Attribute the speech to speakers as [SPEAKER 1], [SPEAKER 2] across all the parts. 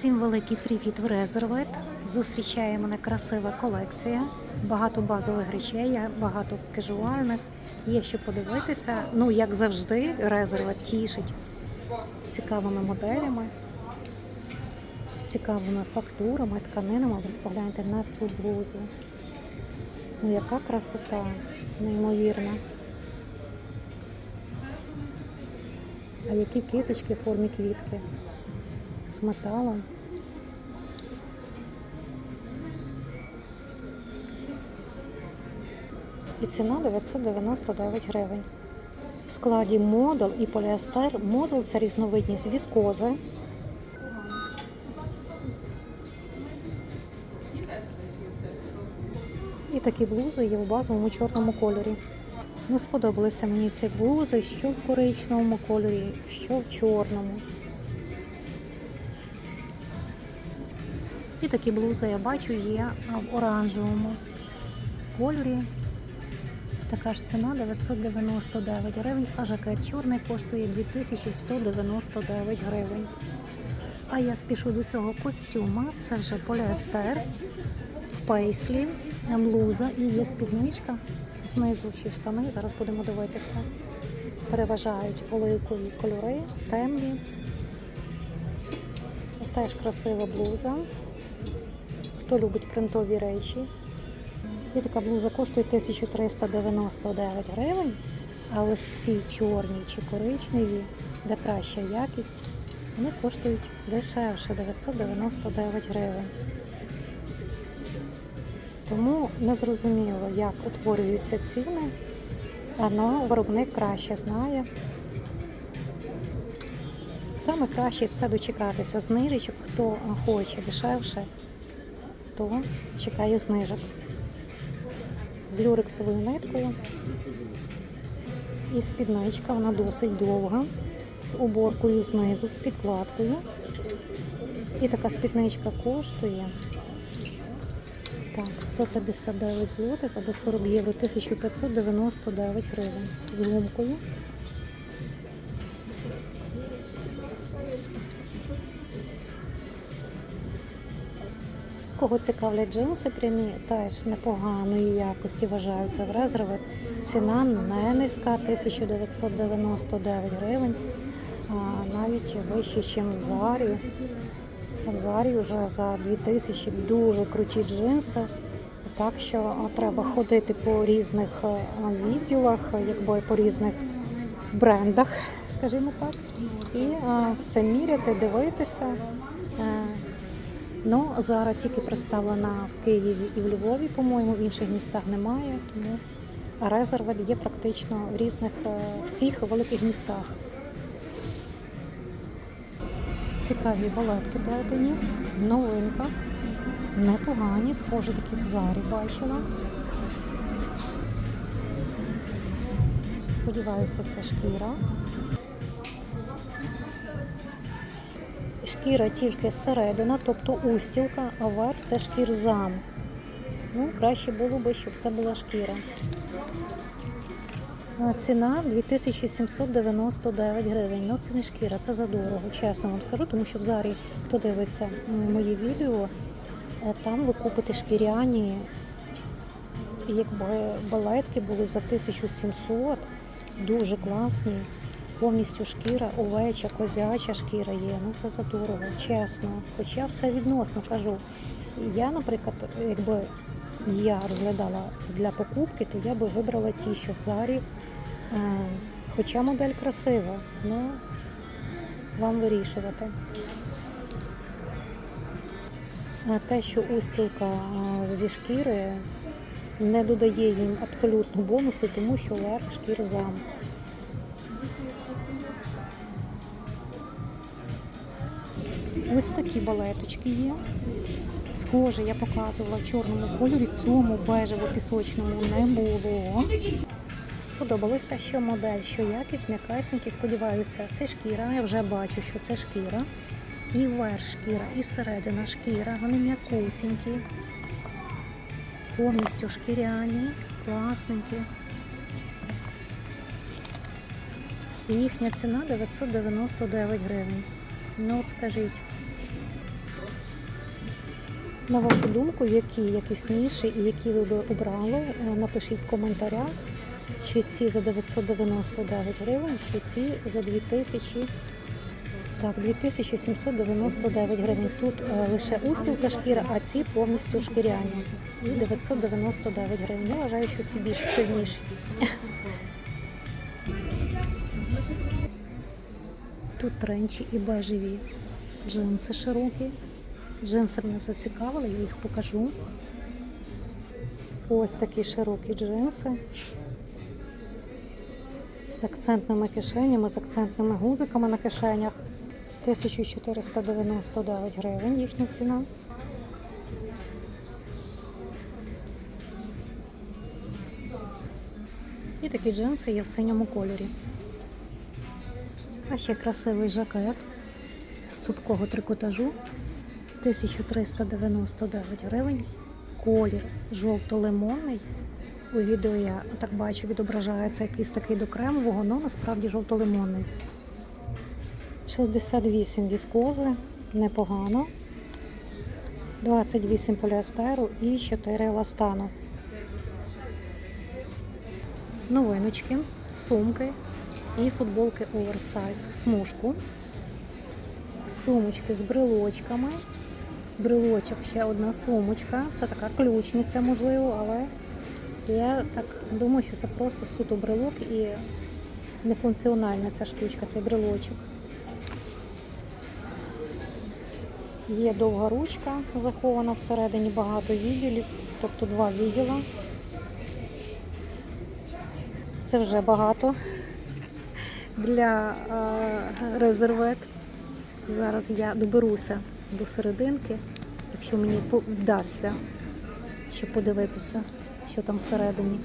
[SPEAKER 1] Всім великий привіт в Резервет. Зустрічає мене красива колекція. Багато базових речей, багато кежуальних. Є що подивитися. Ну, як завжди, Резервет тішить цікавими моделями, цікавими фактурами, тканинами. Ви спогляньте на цю блузу. Ну, яка красота, неймовірна. А які квіточки в формі квітки з металом. І ціна 999 гривень. В складі модул і поліестер. Модул це різновидність віскози. І такі блузи є в базовому чорному кольорі. Не сподобалися мені ці блузи, що в коричневому кольорі, що в чорному. І такі блузи я бачу є в оранжевому кольорі. Така ж ціна 999 гривень, а жакет чорний коштує 2199 гривень. А я спішу до цього костюма. Це вже поліестер в пейслі, блуза і є спідничка. Знизу чи штани. Зараз будемо дивитися. Переважають оливкові кольори, темні. Теж красива блуза. Хто любить принтові речі. І така блуза коштує 1399 гривень. А ось ці чорні чи коричневі, де краща якість, вони коштують дешевше 999 гривень. Тому не зрозуміло, як утворюються ціни, але виробник краще знає. Саме краще це дочекатися знижечок, хто хоче дешевше, то чекає знижок. З люрексовою ниткою. І спідничка, вона досить довга, з уборкою знизу, з підкладкою. І така спідничка коштує так, 159 злотих або 40 євро, 1599 гривень з гумкою. Кого цікавлять джинси прямі, теж непоганої якості вважаються в резерви. Ціна не низька, 1999 гривень, а навіть вище, ніж в Зарі. В Зарі вже за 2000 дуже круті джинси. Так що треба ходити по різних е, відділах, якби по різних брендах, скажімо так, і все міряти, дивитися. Ну, зараз тільки представлена в Києві і в Львові, по-моєму, в інших містах немає, тому резерви є практично в різних е, всіх великих містах. Цікаві балетки плетені, новинка, непогані, схожі такі в зарі бачила. Сподіваюся, це шкіра. Шкіра тільки середина, тобто устілка, а верх це шкірзам. Ну, краще було би, щоб це була шкіра. Ціна 2799 гривень. Ну це не шкіра, це задорого, чесно вам скажу, тому що в зарі, хто дивиться мої відео, е, там ви купите шкіряні, якби балетки були за 1700, дуже класні. Повністю шкіра, овеча, козяча шкіра є. Ну це задорого, чесно. Хоча все відносно кажу. Я, наприклад, якби я розглядала для покупки, то я би вибрала ті, що в зарі. Е, Хоча модель красива, ну вам вирішувати. А те, що устілка е, зі шкіри не додає їм абсолютно бонусів, тому що верх шкір зам. Ось такі балеточки є. Схоже, я показувала в чорному кольорі, в цьому бежево-пісочному не було. Сподобалося, що модель, що якість, м'якесенький, сподіваюся, це шкіра. Я вже бачу, що це шкіра. І верх шкіра, і середина шкіра. Вони м'якусенькі, повністю шкіряні, класненькі. І їхня ціна 999 гривень. Ну от скажіть, На вашу думку, які якісніші і які ви би обрали, е, напишіть в коментарях, чи ці за 999 гривень, чи ці за 2000 так, 2799 гривень. Тут е, лише устілка шкіра, а ці повністю шкіряні. І 999 гривень. Я вважаю, що ці більш стильніші. Тут тренчі і бежеві джинси широкі. Джинси мене зацікавили, я їх покажу. Ось такі широкі джинси з акцентними кишенями, з акцентними гудзиками на кишенях. 1499 гривень їхня ціна. І такі джинси є в синьому кольорі. А ще красивий жакет з цупкого трикотажу 1399 гривень. Колір жовто-лимонний. У відео я так бачу, відображається якийсь такий до кремового, але насправді жовто-лимонний. 68 віскози, непогано. 28 поліестеру і 4 еластану. Новиночки, сумки і футболки оверсайз в смужку. Сумочки з брелочками. Брелочок ще одна сумочка. Це така ключниця, можливо, але я так думаю, що це просто суто брелок і нефункціональна ця штучка, цей брелочок. Є довга ручка захована всередині, багато відділів, тобто два відділа. Це вже багато для е, резервет. Зараз я доберуся до серединки, якщо мені вдасться, щоб подивитися, що там всередині.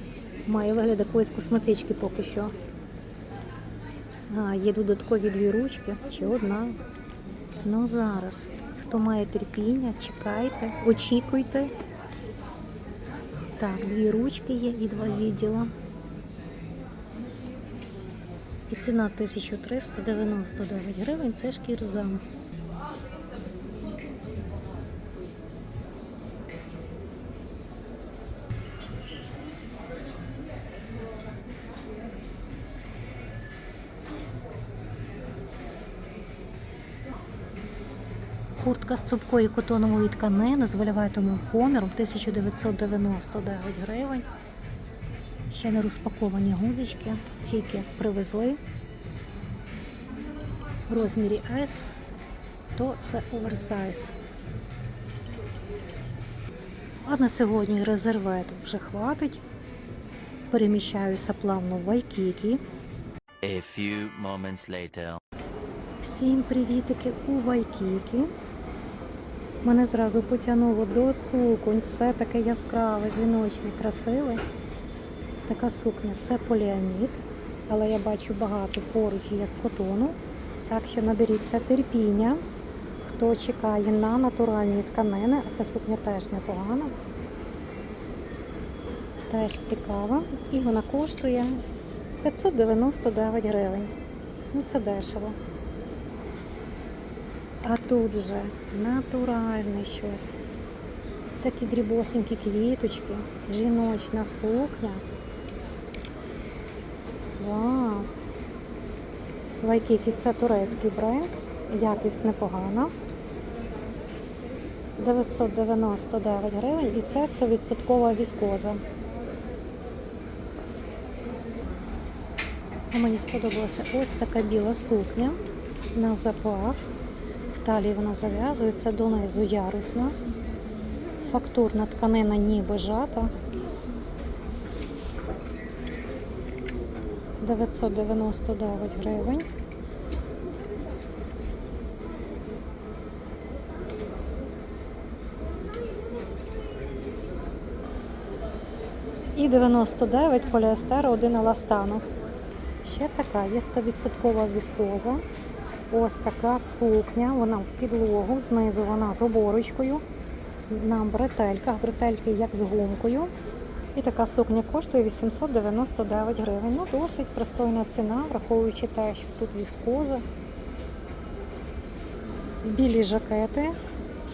[SPEAKER 1] Має вигляд якоїсь косметички поки що. А, є додаткові дві ручки чи одна. Ну зараз. Хто має терпіння, чекайте, очікуйте. Так, дві ручки є і два відділа. І ціна 1399 гривень це шкірза. Куртка з цупкої котонової тканини з вольветовим коміром 1999 гривень. Ще не розпаковані гудзички, тільки привезли. В розмірі S, то це оверсайз. А на сьогодні резервет вже хватить. Переміщаюся плавно в Вайкікі.
[SPEAKER 2] A few moments later.
[SPEAKER 1] Всім привітики у Вайкікі. Мене зразу потягнуло до суконь, все таке яскраве, жіночне, красиве. Така сукня це поліамід, але я бачу багато поруч є з котону. Так що наберіться терпіння. Хто чекає на натуральні тканини, а ця сукня теж непогана. Теж цікава. І вона коштує 599 гривень. Ну це дешево. А тут же натуральне щось. Такі дрібосенькі квіточки, жіночна сукня. Вау! Вайкікі це турецький бренд, якість непогана. 999 гривень і це 100% віскоза. Мені сподобалася ось така біла сукня на запах. Талії вона зав'язується донизу ярусна. Фактурна тканина ніби жата. 999 гривень. І 99 поліестер, один еластану. Ще така є 100% віскоза. Ось така сукня, вона в підлогу, знизу вона з оборочкою. На бретельках, бретельки як з гумкою. І така сукня коштує 899 гривень. Ну, досить пристойна ціна, враховуючи те, що тут віскоза. Білі жакети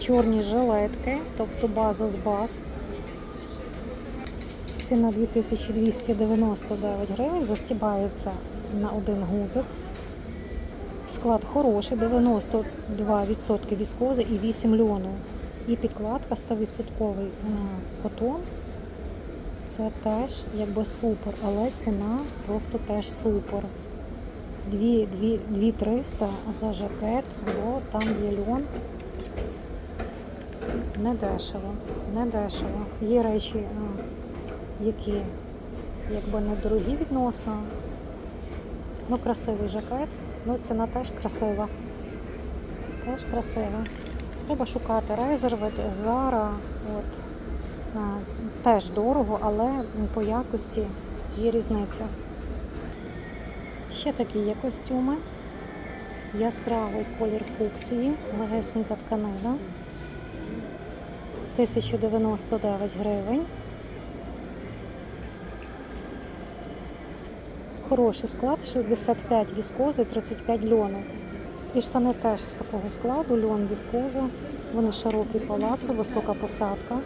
[SPEAKER 1] чорні жилетки, тобто база з баз. Ціна 2299 гривень, застібається на один гудзик. Склад хороший, 92% віскози і 8 льону. І підкладка 100% е, котон. Це теж якби супер, але ціна просто теж супер. 2 300 за жакет, бо там є льон. Не дешево, не дешево. Є речі, які якби не дорогі відносно. Ну, красивий жакет, ну ціна теж красива. Теж красива. Треба шукати резерви, Зара. От. Теж дорого, але по якості є різниця. Ще такі є костюми. Яскравий колір фуксії, легесенька тканина. 1099 гривень. Хороший склад, 65 віскози, 35 льону. І штани теж з такого складу, льон віскоза. Вони широкий палацо, висока посадка.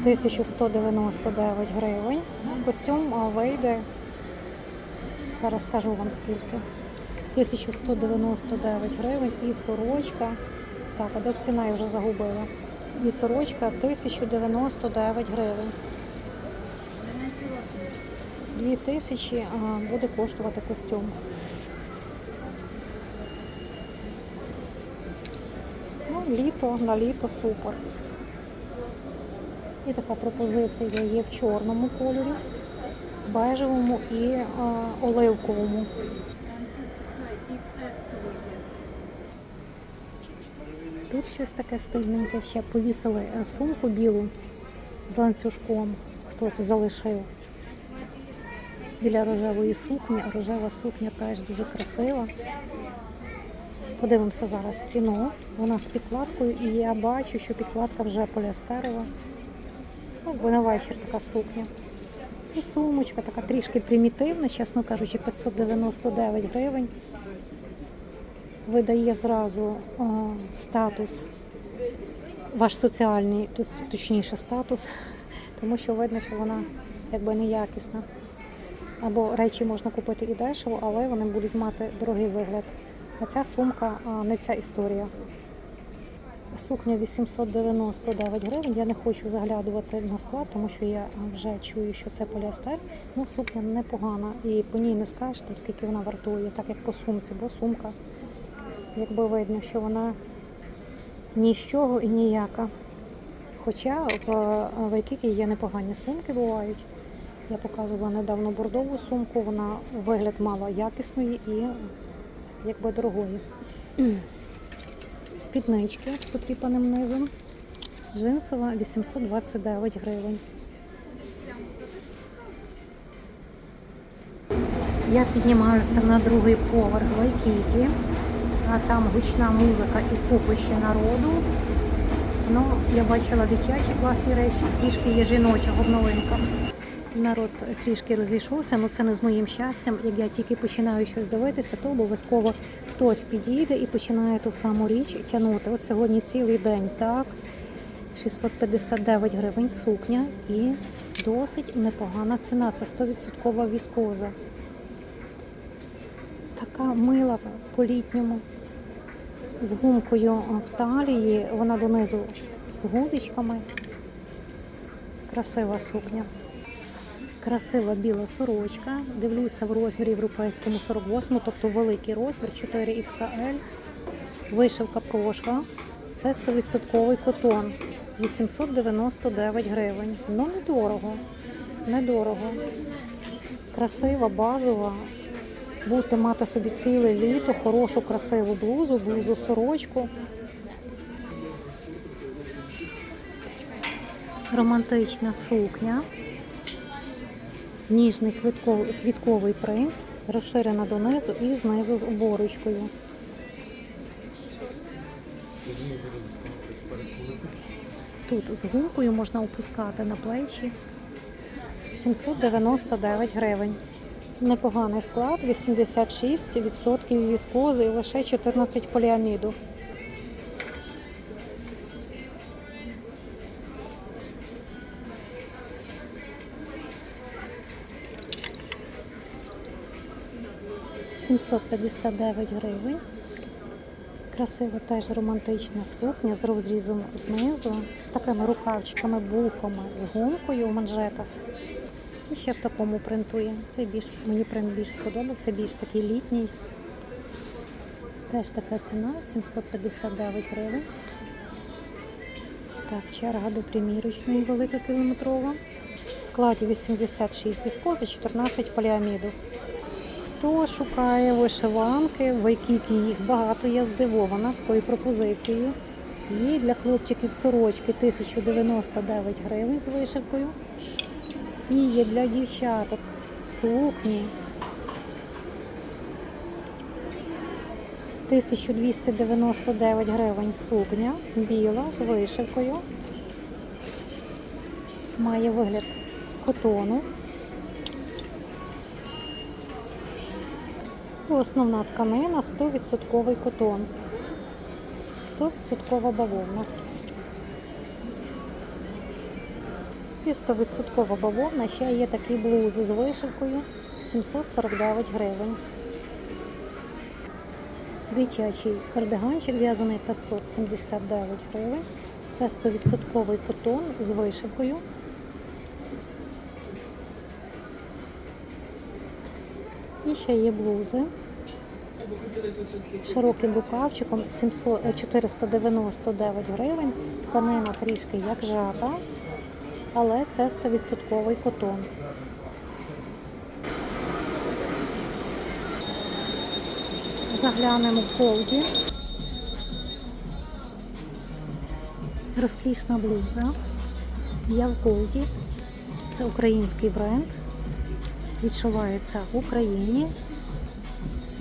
[SPEAKER 1] 1199 гривень. Костюм вийде. Зараз скажу вам скільки. 1199 гривень і сорочка. Так, а де ціна я вже загубила? І сорочка 1099 гривень. 2000 а, буде коштувати костюм. Ну, літо на літо супер. І така пропозиція є в чорному кольорі, бежевому і оливковому. Тут щось таке стильненьке, ще повісили е, сумку білу з ланцюжком. Хтось залишив біля рожевої сукні. Рожева сукня теж дуже красива. Подивимося зараз ціну. Вона з підкладкою, і я бачу, що підкладка вже поліастерова. Ну, бо на вечір така сукня. І сумочка така трішки примітивна, чесно кажучи, 599 гривень. Видає зразу е, статус, ваш соціальний, точніше статус, тому що видно, що вона якби неякісна. Або речі можна купити і дешево, але вони будуть мати дорогий вигляд. А ця сумка не ця історія. Сукня 899 гривень. Я не хочу заглядувати на склад, тому що я вже чую, що це поліастер. Ну, сукня непогана. І по ній не скажеш, там, скільки вона вартує, так як по сумці, бо сумка, якби видно, що вона ні з чого і ніяка. Хоча в Вайкікі є непогані сумки бувають. Я показувала недавно бордову сумку, вона вигляд мала якісної і якби дорогої. Спіднички з потріпаним низом. Джинсова 829 гривень. Я піднімаюся на другий поверх Вайкікі, а там гучна музика і купище народу. Ну, я бачила дитячі класні речі, трішки є жіночого в новинках. Народ трішки розійшовся, але це не з моїм щастям. Як я тільки починаю щось дивитися, то обов'язково хтось підійде і починає ту саму річ тягнути. От сьогодні цілий день так. 659 гривень сукня і досить непогана ціна. Це 100% віскоза. Така мила по-літньому. З гумкою в талії, вона донизу з гузичками. Красива сукня. Красива біла сорочка. Дивлюся в розмірі європейському 48, тобто великий розмір 4XL. Вишивка прошка. Це 100% котон. 899 гривень. Ну, недорого. Недорого. Красива, базова. Будете мати собі ціле літо, хорошу, красиву блузу, блузу сорочку. Романтична сукня. Ніжний квітковий, квітковий принт, розширена донизу і знизу з оборочкою. Тут з гумкою можна опускати на плечі. 799 гривень. Непоганий склад, 86% віскози і лише 14 поліаміду. 759 гривень. Красива теж романтична сукня з розрізом знизу, з такими рукавчиками, буфами, з гумкою у манжетах. І ще в такому принту є. Цей більш, мені принт більш сподобався, більш такий літній. Теж така ціна 759 гривень. Так, черга до примірочної велика кілометрова. В складі 86 віскози, 14 поліаміду. Хто шукає вишиванки, в Айкікі їх багато, я здивована такою пропозицією. Є для хлопчиків сорочки 1099 гривень з вишивкою. І є для дівчаток сукні 1299 гривень сукня, біла з вишивкою. Має вигляд котону. Основна тканина 100% котон. 100% бавовна. І 100% бавовна. Ще є такі блузи з вишивкою 749 гривень. Дитячий кардиганчик в'язаний 579 гривень. Це 100% котон з вишивкою. І ще є блузи широким рукавчиком 700, е, 499 гривень. Тканина трішки як жата, але це 100% котон. Заглянемо в колді. Розкішна блуза. Я в колді. Це український бренд. Відшивається в Україні.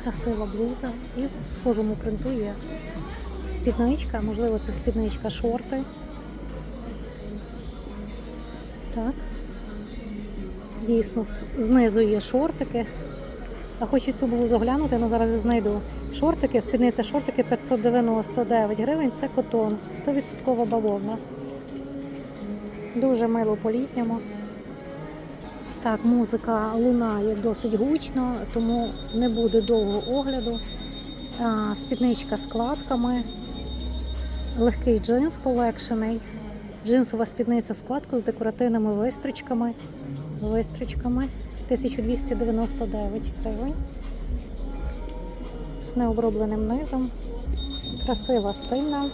[SPEAKER 1] Красива блуза. І в схожому принту є спідничка, можливо, це спідничка шорти. Так. Дійсно, знизу є шортики. А хочу цю блузу оглянути, але зараз я знайду. Шортики, спідниця шортики 599 гривень, це котон, 100% бавовна. Дуже мило по-літньому. Так, музика лунає досить гучно, тому не буде довго огляду. Спідничка з складками, легкий джинс полегшений, джинсова спідниця в складку з декоративними вистрічками. Вистрічками 1299 гривень. З необробленим низом. Красива стильна.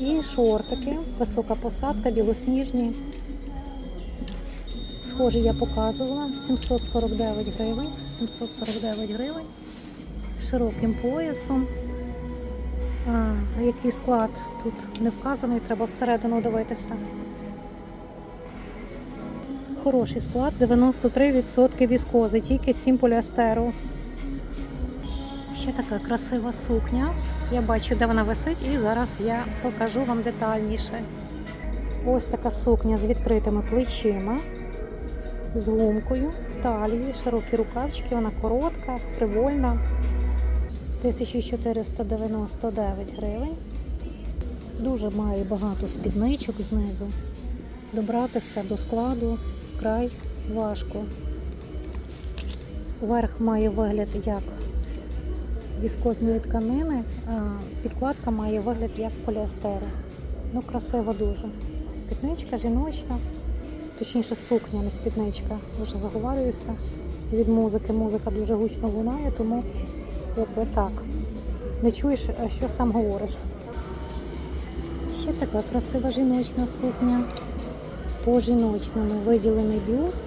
[SPEAKER 1] І шортики, висока посадка, білосніжні. Схожі я показувала 749 гривень. 749 гривень. Широким поясом. А, який склад тут не вказаний, треба всередину дивитися. Хороший склад, 93% віскози, тільки 7 поліастеру. Ще така красива сукня. Я бачу, де вона висить, і зараз я покажу вам детальніше. Ось така сукня з відкритими плечима, з гумкою в талії, широкі рукавчики, вона коротка, привольна. 1499 гривень. Дуже має багато спідничок знизу. Добратися до складу край важко. Верх має вигляд як віскозної тканини, а підкладка має вигляд як поліестеру. Ну, красива дуже. Спідничка жіночна, точніше сукня, не спідничка. Дуже заговарююся. Від музики музика дуже гучно лунає, тому якби так. Не чуєш, що сам говориш. Ще така красива жіночна сукня. По жіночному виділений бюст.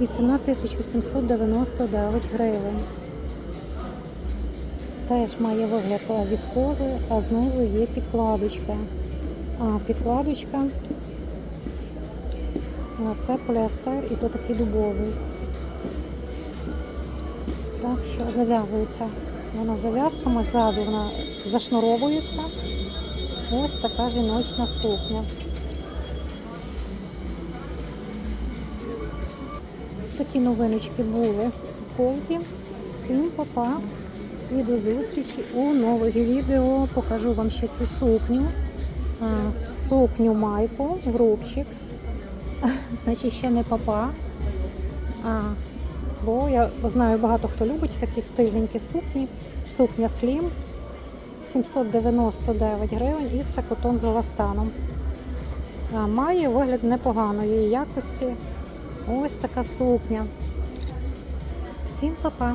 [SPEAKER 1] І ціна 1799 гривень. Теж має вигляд віскози, а знизу є підкладочка. А підкладочка а це поліестер і то такий дубовий. Так що зав'язується. Вона зав'язками ззаду вона зашнуровується. Ось така жіночна сукня. Такі новиночки були в колді. Всім па-па і до зустрічі у нових відео. Покажу вам ще цю сукню. Сукню майку в рубчик. Значить, ще не папа. А бо я знаю багато хто любить такі стильненькі сукні. Сукня Slim 799 гривень і це котон з еластаном. А, Має вигляд непоганої якості. Ось така сукня. Всім па-па!